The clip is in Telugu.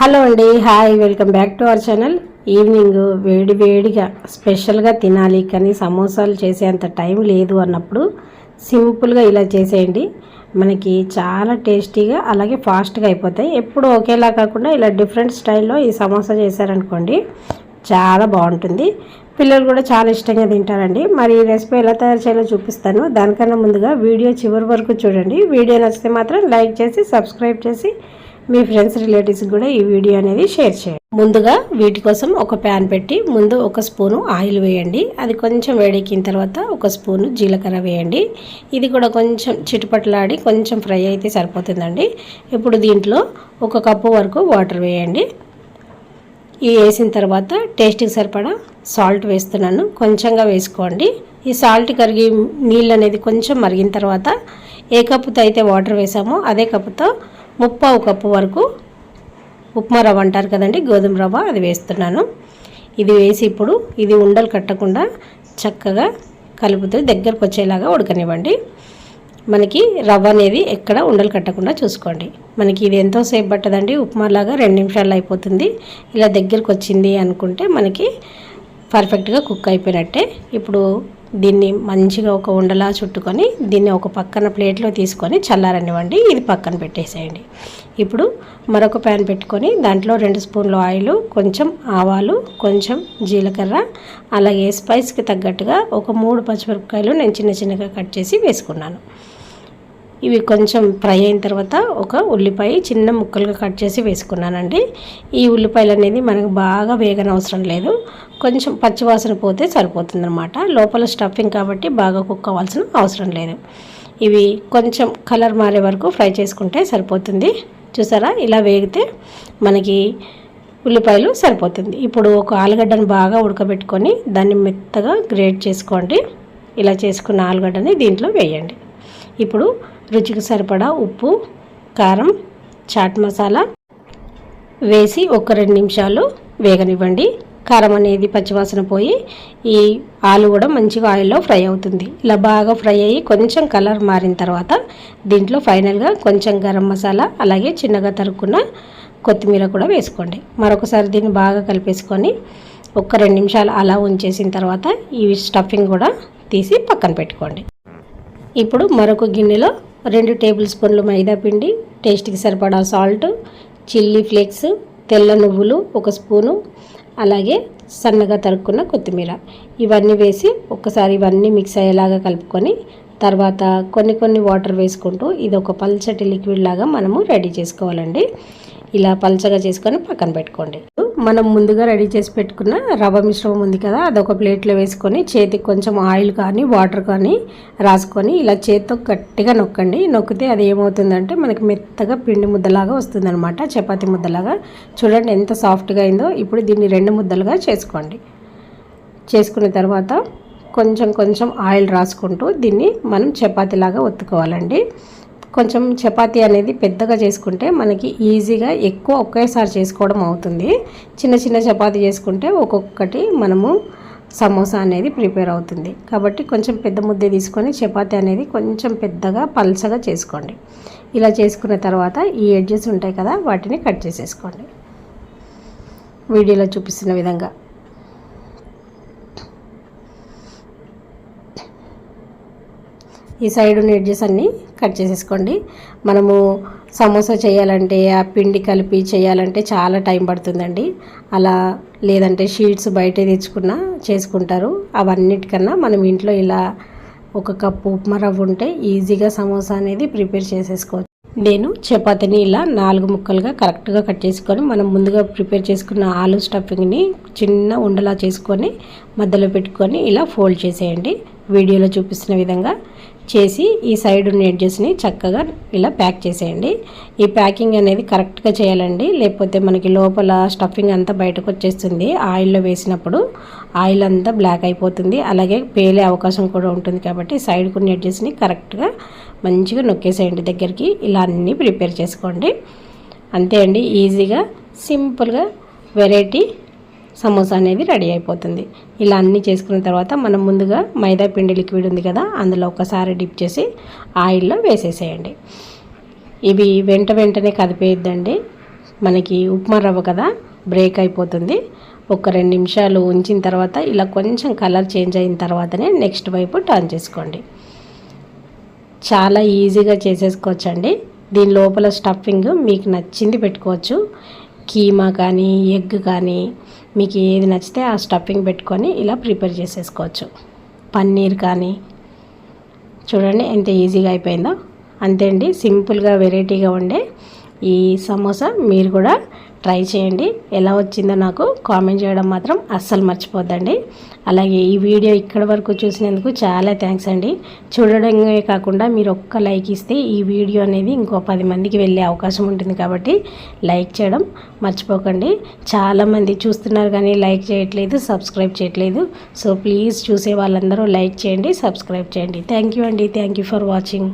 హలో అండి hi welcome back to our channel. Evening వేడి వేడిగా స్పెషల్గా తినాలి కానీ సమోసాలు చేసేంత టైం లేదు అన్నప్పుడు సింపుల్గా ఇలా చేసేయండి. మనకి చాలా టేస్టీగా అలాగే ఫాస్ట్గా అయిపోతాయి. ఎప్పుడు ఒకేలా కాకుండా ఇలా డిఫరెంట్ స్టైల్లో ఈ సమోసా చేశారనుకోండి చాలా బాగుంటుంది. పిల్లలు కూడా చాలా ఇష్టంగా తింటారండి. మరి ఈ రెసిపీ ఎలా తయారు చేయాలో చూపిస్తాను. దానికన్నా ముందుగా వీడియో చివరి వరకు చూడండి. వీడియో నచ్చితే మాత్రం లైక్ చేసి సబ్స్క్రైబ్ చేసి మీ ఫ్రెండ్స్ రిలేటివ్స్ కూడా ఈ వీడియో అనేది షేర్ చేయండి. ముందుగా వీటి కోసం ఒక ప్యాన్ పెట్టి ముందు ఒక స్పూను ఆయిల్ వేయండి. అది కొంచెం వేడెక్కిన తర్వాత ఒక స్పూను జీలకర్ర వేయండి. ఇది కూడా కొంచెం చిటుపట్లాడి కొంచెం ఫ్రై అయితే సరిపోతుందండి. ఇప్పుడు దీంట్లో ఒక కప్పు వరకు వాటర్ వేయండి. ఇవి వేసిన తర్వాత టేస్ట్కి సరిపడా సాల్ట్ వేస్తున్నాను. కొంచెంగా వేసుకోండి. ఈ సాల్ట్ కరిగి నీళ్ళు అనేది కొంచెం మరిగిన తర్వాత ఏ కప్పుతో అయితే వాటర్ వేసామో అదే కప్పుతో ముప్పావు కప్పు వరకు ఉప్మా రవ్వ అంటారు కదండి గోధుమ రవ్వ అది వేస్తున్నాను. ఇది వేసి ఇప్పుడు ఇది ఉండలు కట్టకుండా చక్కగా కలుపుతూ దగ్గరకు వచ్చేలాగా ఉడకనివ్వండి. మనకి రవ్వ అనేది ఎక్కడ ఉండలు కట్టకుండా చూసుకోండి. మనకి ఇది ఎంతోసేపు పట్టదండి ఉప్మాలాగా రెండు నిమిషాల్లో అయిపోతుంది. ఇలా దగ్గరకు వచ్చింది అనుకుంటే మనకి పర్ఫెక్ట్గా కుక్ అయిపోయినట్టే. ఇప్పుడు దీన్ని మంచిగా ఒక ఉండలా చుట్టుకొని దీన్ని ఒక పక్కన ప్లేట్లో తీసుకొని చల్లారనివ్వండి. ఇది పక్కన పెట్టేసేయండి. ఇప్పుడు మరొక ప్యాన్ పెట్టుకొని దాంట్లో రెండు స్పూన్లు ఆయిల్ కొంచెం ఆవాలు కొంచెం జీలకర్ర అలాగే స్పైస్కి తగ్గట్టుగా ఒక మూడు పచ్చిమిరపకాయలు నేను చిన్న చిన్నగా కట్ చేసి వేసుకున్నాను. ఇవి కొంచెం ఫ్రై అయిన తర్వాత ఒక ఉల్లిపాయ చిన్న ముక్కలుగా కట్ చేసి వేసుకున్నానండి. ఈ ఉల్లిపాయలు అనేది మనకు బాగా వేగన అవసరం లేదు. కొంచెం పచ్చివాసన పోతే సరిపోతుందన్నమాట. లోపల స్టఫింగ్ కాబట్టి బాగా కుక్ అవ్వాల్సిన అవసరం లేదు. ఇవి కొంచెం కలర్ మారే వరకు ఫ్రై చేసుకుంటే సరిపోతుంది. చూసారా? ఇలా వేగితే మనకి ఉల్లిపాయలు సరిపోతుంది. ఇప్పుడు ఒక ఆలుగడ్డను బాగా ఉడకబెట్టుకొని దాన్ని మెత్తగా గ్రేట్ చేసుకోండి. ఇలా చేసుకున్న ఆలుగడ్డని దీంట్లో వేయండి. ఇప్పుడు రుచికి సరిపడా ఉప్పు కారం చాట్ మసాలా వేసి ఒక రెండు నిమిషాలు వేగనివ్వండి. కారం అనేది పచ్చివాసన పోయి ఈ ఆలు కూడా మంచిగా ఆయిల్లో ఫ్రై అవుతుంది. ఇలా బాగా ఫ్రై అయ్యి కొంచెం కలర్ మారిన తర్వాత దీంట్లో ఫైనల్గా కొంచెం గరం మసాలా అలాగే చిన్నగా తరుక్కున్న కొత్తిమీర కూడా వేసుకోండి. మరొకసారి దీన్ని బాగా కలిపేసుకొని ఒక రెండు నిమిషాలు అలా ఉంచేసిన తర్వాత ఈ స్టఫింగ్ కూడా తీసి పక్కన పెట్టుకోండి. ఇప్పుడు మరొక గిన్నెలో రెండు టేబుల్ స్పూన్లు మైదా పిండి టేస్ట్కి సరిపడా సాల్ట్ చిల్లీ ఫ్లేక్స్ తెల్ల నువ్వులు ఒక స్పూను అలాగే సన్నగా తరుక్కున్న కొత్తిమీర. ఇవన్నీ వేసి ఒక్కసారి ఇవన్నీ మిక్స్ అయ్యేలాగా కలుపుకొని తర్వాత కొన్ని కొన్ని వాటర్ వేసుకుంటూ ఇది ఒక పల్చటి లిక్విడ్ లాగా మనము రెడీ చేసుకోవాలండి. ఇలా పల్చగా చేసుకొని పక్కన పెట్టుకోండి. మనం ముందుగా రెడీ చేసి పెట్టుకున్న రవ్వ మిశ్రమం ఉంది కదా అదొక ప్లేట్లో వేసుకొని చేతికి కొంచెం ఆయిల్ కానీ వాటర్ కానీ రాసుకొని ఇలా చేతితో గట్టిగా నొక్కండి. నొక్కితే అది ఏమవుతుందంటే మనకి మెత్తగా పిండి ముద్దలాగా వస్తుందన్నమాట చపాతి ముద్దలాగా. చూడండి ఎంత సాఫ్ట్గా అయిందో. ఇప్పుడు దీన్ని రెండు ముద్దలుగా చేసుకోండి. చేసుకున్న తర్వాత కొంచెం కొంచెం ఆయిల్ రాసుకుంటూ దీన్ని మనం చపాతీలాగా ఒత్తుకోవాలండి. కొంచెం చపాతీ అనేది పెద్దగా చేసుకుంటే మనకి ఈజీగా ఎక్కువ ఒకేసారి చేసుకోవడం అవుతుంది. చిన్న చిన్న చపాతీ చేసుకుంటే ఒక్కొక్కటి మనము సమోసా అనేది ప్రిపేర్ అవుతుంది. కాబట్టి కొంచెం పెద్ద ముద్ద తీసుకొని చపాతీ అనేది కొంచెం పెద్దగా పల్చగా చేసుకోండి. ఇలా చేసుకున్న తర్వాత ఈ ఎడ్జెస్ ఉంటాయి కదా వాటిని కట్ చేసేసుకోండి. వీడియోలో చూపిస్తున్న విధంగా. ఈ సైడ్ ఉన్న ఎడ్జెస్ అన్నీ కట్ చేసేసుకోండి. మనము సమోసా చేయాలంటే ఆ పిండి కలిపి చేయాలంటే చాలా టైం పడుతుందండి. అలా లేదంటే షీట్స్ బయట తెచ్చుకున్నా చేసుకుంటారు. అవన్నిటికన్నా మనం ఇంట్లో ఇలా ఒక కప్పు ఉప్మా రవ్వ ఉంటే ఈజీగా సమోసా అనేది ప్రిపేర్ చేసేసుకోవచ్చు. నేను చపాతీని ఇలా నాలుగు ముక్కలుగా కరెక్ట్గా కట్ చేసుకొని మనం ముందుగా ప్రిపేర్ చేసుకున్న ఆలు స్టఫింగ్ని చిన్న ఉండలా చేసుకొని మధ్యలో పెట్టుకొని ఇలా ఫోల్డ్ చేసేయండి. వీడియోలో చూపిస్తున్న విధంగా చేసి ఈ సైడ్ ఉన్న ఎడ్జెస్ని చక్కగా ఇలా ప్యాక్ చేసేయండి. ఈ ప్యాకింగ్ అనేది కరెక్ట్గా చేయాలండి. లేకపోతే మనకి లోపల స్టఫింగ్ అంతా బయటకు వచ్చేస్తుంది. ఆయిల్లో వేసినప్పుడు ఆయిల్ అంతా బ్లాక్ అయిపోతుంది. అలాగే పేలే అవకాశం కూడా ఉంటుంది కాబట్టి సైడ్ కొన్ని ఎడ్జెస్ని కరెక్ట్గా మంచిగా నొక్కేసేయండి దగ్గరికి. ఇలా అన్నీ ప్రిపేర్ చేసుకోండి. అంతే అండి. ఈజీగా సింపుల్గా వెరైటీ సమోసా అనేది రెడీ అయిపోతుంది. ఇలా అన్నీ చేసుకున్న తర్వాత మనం ముందుగా మైదా పిండి లిక్విడ్ ఉంది కదా అందులో ఒకసారి డిప్ చేసి ఆయిల్లో వేసేసేయండి. ఇవి వెంట వెంటనే కదిపేయద్దండి. మనకి ఉప్మా రవ్వ కదా బ్రేక్ అయిపోతుంది. ఒక రెండు నిమిషాలు ఉంచిన తర్వాత ఇలా కొంచెం కలర్ చేంజ్ అయిన తర్వాతనే నెక్స్ట్ వైపు టర్న్ చేసుకోండి. చాలా ఈజీగా చేసేసుకోవచ్చండి. దీని లోపల స్టఫింగ్ మీకు నచ్చింది పెట్టుకోవచ్చు. కీమా కానీ ఎగ్ కానీ మీకు ఏది నచ్చితే ఆ స్టఫింగ్ పెట్టుకొని ఇలా ప్రిపేర్ చేసేసుకోవచ్చు. పన్నీర్ కానీ చూడండి ఎంత ఈజీగా అయిపోయిందో. అంతే అండి సింపుల్గా వెరైటీగా ఉండే ఈ సమోసా. మీరు కూడా ట్రై చేయండి. ఎలా వచ్చిందో నాకు కామెంట్ చేయడం మాత్రం అస్సలు మర్చిపోద్దండి. అలాగే ఈ వీడియో ఇక్కడ వరకు చూసినందుకు చాలా థ్యాంక్స్ అండి. చూడడమే కాకుండా మీరు ఒక్క లైక్ ఇస్తే ఈ వీడియో అనేది ఇంకో పది మందికి వెళ్ళే అవకాశం ఉంటుంది కాబట్టి లైక్ చేయడం మర్చిపోకండి. చాలామంది చూస్తున్నారు కానీ లైక్ చేయట్లేదు సబ్స్క్రైబ్ చేయట్లేదు. సో ప్లీజ్ చూసే వాళ్ళందరూ లైక్ చేయండి సబ్స్క్రైబ్ చేయండి. థ్యాంక్ యూ అండి. Thank you for watching.